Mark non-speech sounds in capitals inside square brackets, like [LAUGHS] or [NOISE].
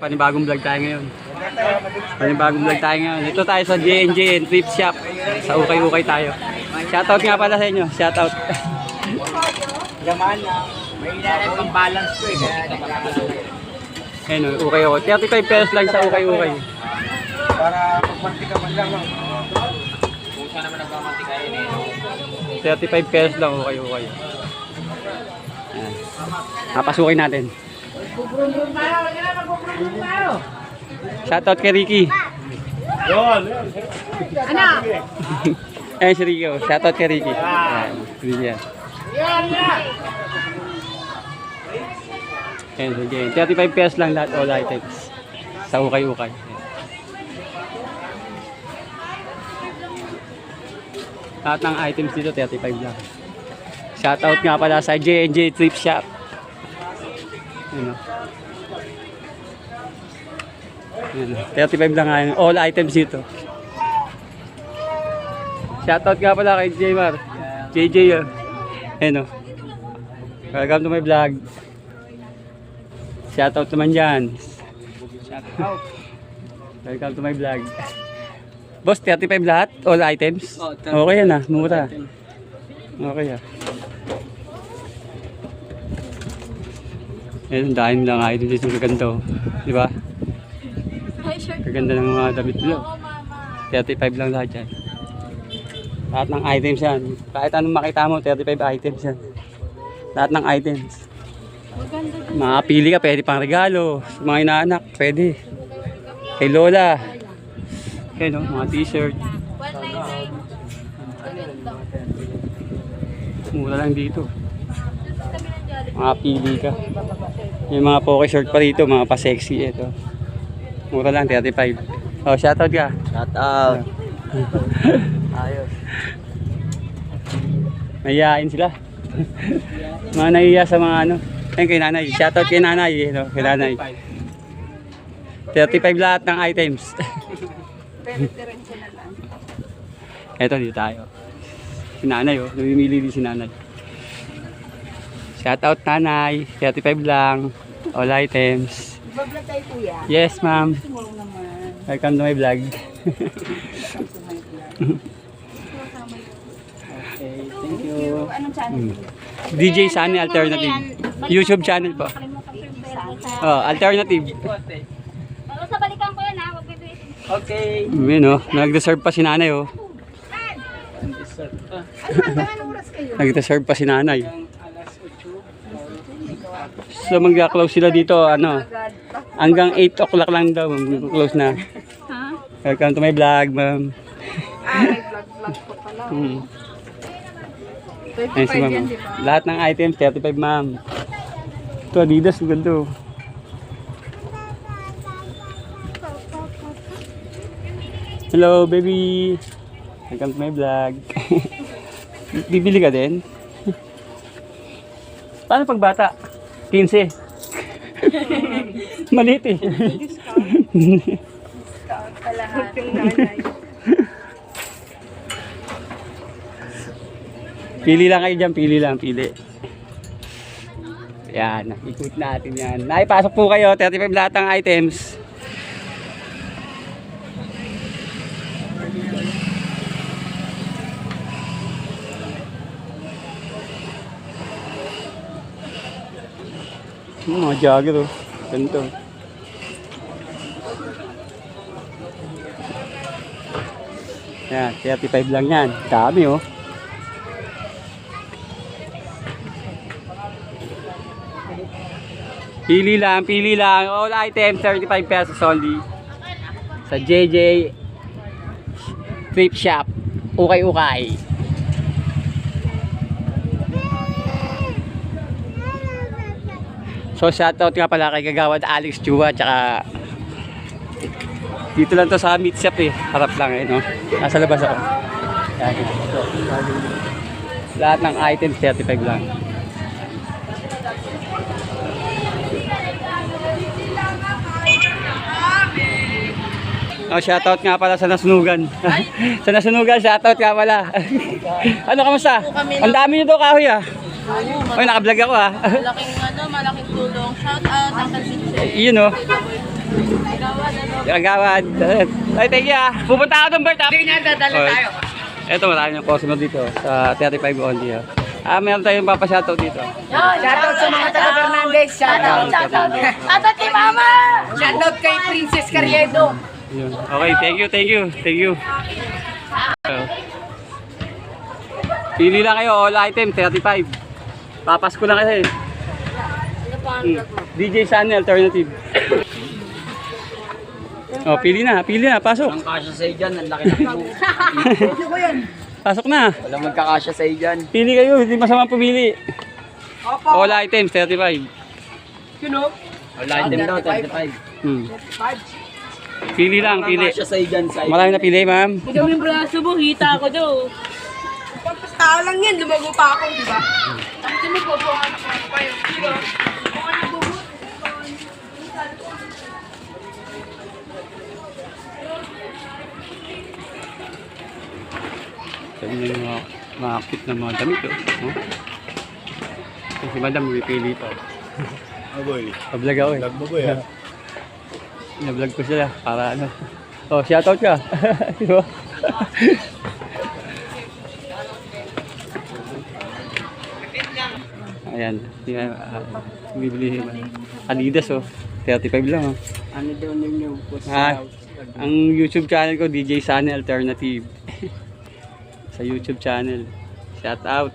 Panibagong vlog tayo ngayon. Panibagong vlog tayo ngayon. Ito tayo sa J&J and Trip Shop. Sa Ukay-Ukay tayo. Shoutout nga pala sa inyo. Shoutout. Gamaan na. May ilalay pang balance ko eh. Ayun, Ukay-Ukay. 35 pesos lang sa Ukay-Ukay. Para magmantika man lang. Kung saan naman nagmamantika yun eh. 35 pesos lang Ukay-Ukay. Ayan. Papasukin natin. Shoutout kay Ricky. Ano? [LAUGHS] Ayun si Ricky. oh. Shoutout kay Ricky. Ayan. Ricky yan. Ayan, sige. 35 pesos lang lahat all items. Sa ukay-ukay. Ayan. Lahat ng items dito, 35 lang. Shoutout nga pala sa J&J Trip Shop. Ayan o. Ayan, o. 35 lang nga yun. All items dito. Shoutout nga pala kay Jmar. JJ yun. Ayan o. Welcome to my vlog. Shoutout naman dyan. Welcome to my vlog. Boss, 35 lahat? All items? Oh, 35 Okay yan ah, mura. Okay ah. Ayan, ang dahil lang items dito kaganda oh. Di ba? Kaganda ng mga damit nila. 35 lang lahat yan. Lahat ng items yan. Kahit anong makita mo, 35 items yan. Lahat ng items. Makapili ka, pwede pang regalo. Sa mga inaanak, pwede. Kay Lola. Kaya no, mga t-shirt. Mura lang dito. Makapili ka. Yung mga poke shirt pa dito, mga pa-sexy ito. Mura lang, 35. Oh, shoutout ka. Shout out. [LAUGHS] Ayos. Mayayain sila. [LAUGHS] mga nahiya sa mga ano. Ayun kay nanay. Shoutout kay nanay. eh, no? Kay nanay. 35 lahat ng items. [LAUGHS] Eto, dito tayo. Si nanay, oh. Namimili din si nanay. Shoutout nanay. 35 lang. All items. Bablog tayo kuya. Yes, ma'am. Welcome to my vlog. okay, thank you. Anong channel? DJ Sunny Alternative. YouTube channel po. Oh, alternative. O, sa balikan ko yan ha, huwag bibitin. Okay. Yun oh, nag-reserve pa si nanay oh. Ano oras kayo? Nag-reserve pa si nanay. So mag-close sila dito, ano, hanggang 8 o'clock lang daw, close na. Ha? Welcome to my vlog, ma'am. Ah, may vlog-vlog ko pala. [LAUGHS] Hmm. 35 Ayun si ma'am. yan, di ba? Lahat ng items, 35 ma'am. Ito, Adidas, maganda oh. Hello, baby. Welcome to my vlog. [LAUGHS] Bibili ka din? [LAUGHS] Paano pag bata? 15. [LAUGHS] Maliit eh. Lahat [LAUGHS] yung nanay. Pili lang kayo dyan, pili lang, pili. Yan, ikot natin yan. Naipasok po kayo, 35 lahat ng items. Hmm, mga jogger oh. Ganito. Yan, 35 lang yan. Dami oh. Pili lang, pili lang. All items, 35 pesos only. Sa JJ Trip Shop. Ukay-ukay. So shoutout nga pala kay Gagawad Alex Chua tsaka dito lang to sa meat shop eh. Harap lang eh, no? Nasa labas ako. Yan. So, lahat ng items 35 lang. Oh, shoutout nga pala sa nasunugan. [LAUGHS] sa nasunugan, shoutout nga pala. [LAUGHS] ano, kamusta? Ang dami nyo daw kahoy ah. Oy, naka-vlog ako ah. Malaking ano, malaking tulong. Shout out, Uncle Vincent. Yun oh. Kagawad. Ay, thank you ah. Pupunta ako doon, Bert. Hindi niya, dadala tayo. Ito, marami ng customer dito sa 35 only. ah. Ah, meron tayong papashoutout dito. Shoutout sa mga taga Fernandez. Shoutout. Shoutout. Shoutout kay Mama. Shoutout kay Princess Carriedo. Yun. Okay, thank you, thank you, thank you. Pili lang kayo, all item, 35. Papasko lang kasi. Hmm. DJ Sunny Alternative. Oh, pili na, pili na, pasok. Ang kasya sa dyan, ang laki ng buo. Pasok na. Walang magkakasya sa dyan. Pili kayo, hindi masama pumili. All items, 35. Wala item daw, 35. Hmm. Pili lang, pili. Kasya sa dyan sa Marami na pili, ma'am. Ikaw yung braso mo, hita ako daw. Tao lang yan, lumago pa ako, di ba? Ang po, ano pa yun? Di ba? Niya yung mga, mga cute na mga damit. Oh. Oh. Si madam, may pili pa. [LAUGHS] Aboy, Pa-vlog ako eh. lag mo boy ha. Na-vlog ko sila para ano. Oh, shoutout ka. [LAUGHS] Di ba? [LAUGHS] Ayan. Yan, uh, bibili Adidas oh. 35 lang oh. Ano daw ninyo? Ah, ang YouTube channel ko, DJ Sunny Alternative. [LAUGHS] Sa YouTube channel. Shout out.